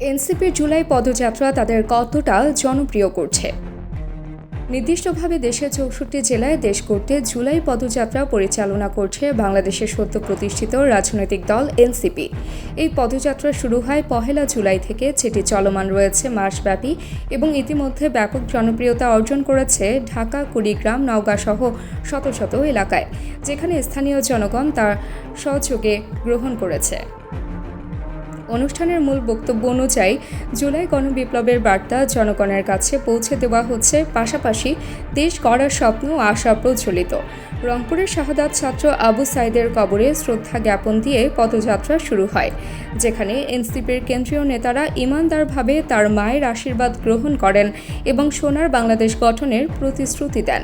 এনসিপির জুলাই পদযাত্রা তাদের কতটা জনপ্রিয় করছে? নির্দিষ্টভাবে দেশের চৌষট্টি জেলায় দেশ করতে জুলাই পদযাত্রা পরিচালনা করছে বাংলাদেশের সদ্য প্রতিষ্ঠিত রাজনৈতিক দল এনসিপি। এই পদযাত্রা শুরু হয় পহেলা জুলাই থেকে, যেটি চলমান রয়েছে মাসব্যাপী এবং ইতিমধ্যে ব্যাপক জনপ্রিয়তা অর্জন করেছে ঢাকা, কুড়িগ্রাম নওগাঁ সহ শত শত এলাকায়, যেখানে স্থানীয় জনগণ তার সহযোগে গ্রহণ করেছে। অনুষ্ঠানের মূল বক্তব্য অনুযায়ী, জুলাই গণবিপ্লবের বার্তা জনগণের কাছে পৌঁছে দেওয়া হচ্ছে। পাশাপাশি দেশ গড়ার স্বপ্ন আশা প্রচলিত রংপুরের শাহাদাত ছাত্র আবু সাইদের কবরে শ্রদ্ধা জ্ঞাপন দিয়ে পদযাত্রা শুরু হয়, যেখানে এনসিপির কেন্দ্রীয় নেতারা ইমানদারভাবে তার মায়ের আশীর্বাদ গ্রহণ করেন এবং সোনার বাংলাদেশ গঠনের প্রতিশ্রুতি দেন।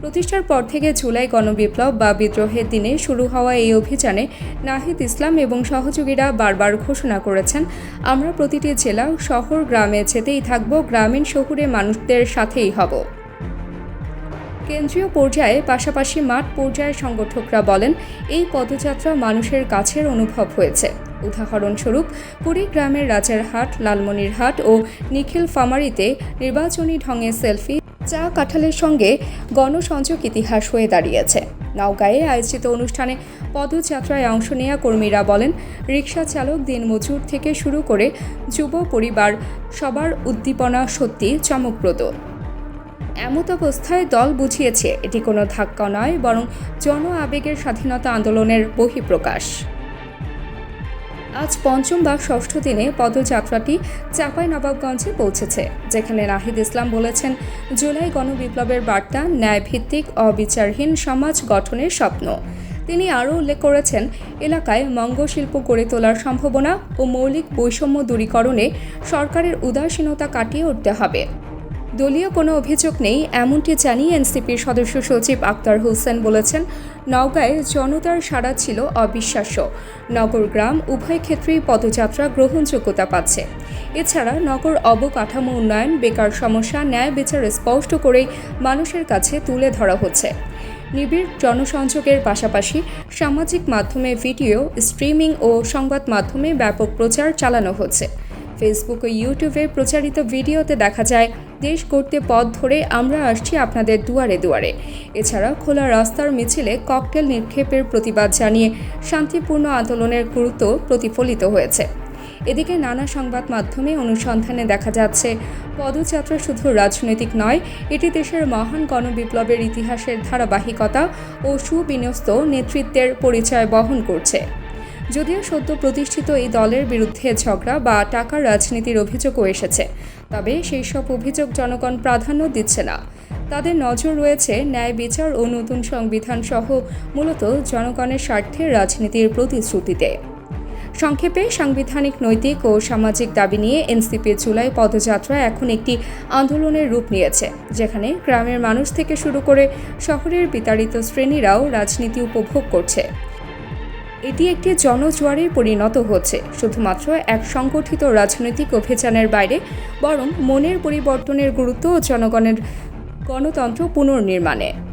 প্রতিষ্ঠার পর থেকে জুলাই গণবিপ্লব বা বিদ্রোহের দিনে শুরু হওয়া এই অভিযানে নাহিদ ইসলাম এবং সহযোগীরা বারবার ঘোষণা করেছেন, আমরা প্রতিটি জেলা, শহর, গ্রামে যেতেই থাকব, গ্রামীণ শহুরে মানুষদের সাথেই হব। কেন্দ্রীয় পর্যায়ে পাশাপাশি মাঠ পর্যায়ের সংগঠকরা বলেন, এই পদযাত্রা মানুষের কাছের অনুভব হয়েছে। উদাহরণস্বরূপ কুড়িগ্রামের রাজারহাট, লালমনিরহাট ও নিখিল ফামারিতে নির্বাচনী ঢঙে সেলফি চা কাঁঠালের সঙ্গে গণসংযোগ ইতিহাস হয়ে দাঁড়িয়েছে। নওগাঁয়ে আয়োজিত অনুষ্ঠানে পদযাত্রায় অংশ নেওয়া কর্মীরা বলেন, রিক্সা চালক দিনমজুর থেকে শুরু করে যুব পরিবার সবার উদ্দীপনা সত্যি চমকপ্রদ। এমত অবস্থায় দল বুঝিয়েছে, এটি কোনো ধাক্কা নয়, বরং জন আবেগের স্বাধীনতা আন্দোলনের বহিঃপ্রকাশ। আজ পঞ্চম বা ষষ্ঠ দিনে পদযাত্রাটি চাঁপাই নবাবগঞ্জে পৌঁছেছে, যেখানে নাহিদ ইসলাম বলেছেন, জুলাই গণবিপ্লবের বার্তা ন্যায়ভিত্তিক, অবিচারহীন সমাজ গঠনের স্বপ্ন। তিনি আরও উল্লেখ করেছেন, এলাকায় মঙ্গশিল্প গড়ে তোলার সম্ভাবনা ও মৌলিক বৈষম্য দূরীকরণে সরকারের উদাসীনতা কাটিয়ে উঠতে হবে। দলীয় কোনো অভিযোগ নেই, এমনটি জানিয়ে এনসিপির সদস্য সচিব আক্তার হোসেন বলেছেন, নওগাঁয় জনতার সাড়া ছিল অবিশ্বাস্য। নগর গ্রাম, উভয় ক্ষেত্রেই পদযাত্রা গ্রহণযোগ্যতা পাচ্ছে। এছাড়া নগর অবকাঠামো উন্নয়ন, বেকার সমস্যা, ন্যায় বিচার স্পষ্ট করেই মানুষের কাছে তুলে ধরা হচ্ছে। নিবিড় জনসংযোগের পাশাপাশি সামাজিক মাধ্যমে ভিডিও, স্ট্রিমিং ও সংবাদ মাধ্যমে ব্যাপক প্রচার চালানো হচ্ছে। ফেসবুক ও ইউটিউবে প্রচারিত ভিডিওতে দেখা যায়, দেশ করতে পথ ধরে আমরা আসছি আপনাদের দুয়ারে দুয়ারে। এছাড়া খোলা রাস্তার মিছিলে ককটেল নিক্ষেপের প্রতিবাদ জানিয়ে শান্তিপূর্ণ আন্দোলনের গুরুত্ব প্রতিফলিত হয়েছে। এদিকে নানা সংবাদ মাধ্যমে অনুসন্ধানে দেখা যাচ্ছে, পদযাত্রা শুধু রাজনৈতিক নয়, এটি দেশের মহান গণবিপ্লবের ইতিহাসের ধারাবাহিকতা ও সুবিন্যস্ত নেতৃত্বের পরিচয় বহন করছে। যদিও সদ্য প্রতিষ্ঠিত এই দলের বিরুদ্ধে ঝগড়া বা টাকার রাজনীতির অভিযোগও এসেছে, তবে সেই সব অভিযোগ জনগণ প্রাধান্য দিচ্ছে না। তাদের নজর রয়েছে ন্যায় বিচার ও নতুন সংবিধান সহ মূলত জনগণের স্বার্থে রাজনীতির প্রতিশ্রুতিতে। সংক্ষেপে সাংবিধানিক, নৈতিক ও সামাজিক দাবি নিয়ে এনসিপির জুলাই পদযাত্রা এখন একটি আন্দোলনের রূপ নিয়েছে, যেখানে গ্রামের মানুষ থেকে শুরু করে শহরের বিতাড়িত শ্রেণীরাও রাজনীতি উপভোগ করছে। এটি একটি জনজোয়ারে পরিণত হচ্ছে। শুধুমাত্র এক সংগঠিত রাজনৈতিক অভিযানের বাইরে, বরং মনের পরিবর্তনের গুরুত্ব জনগণের গণতন্ত্র পুনর্নির্মাণে।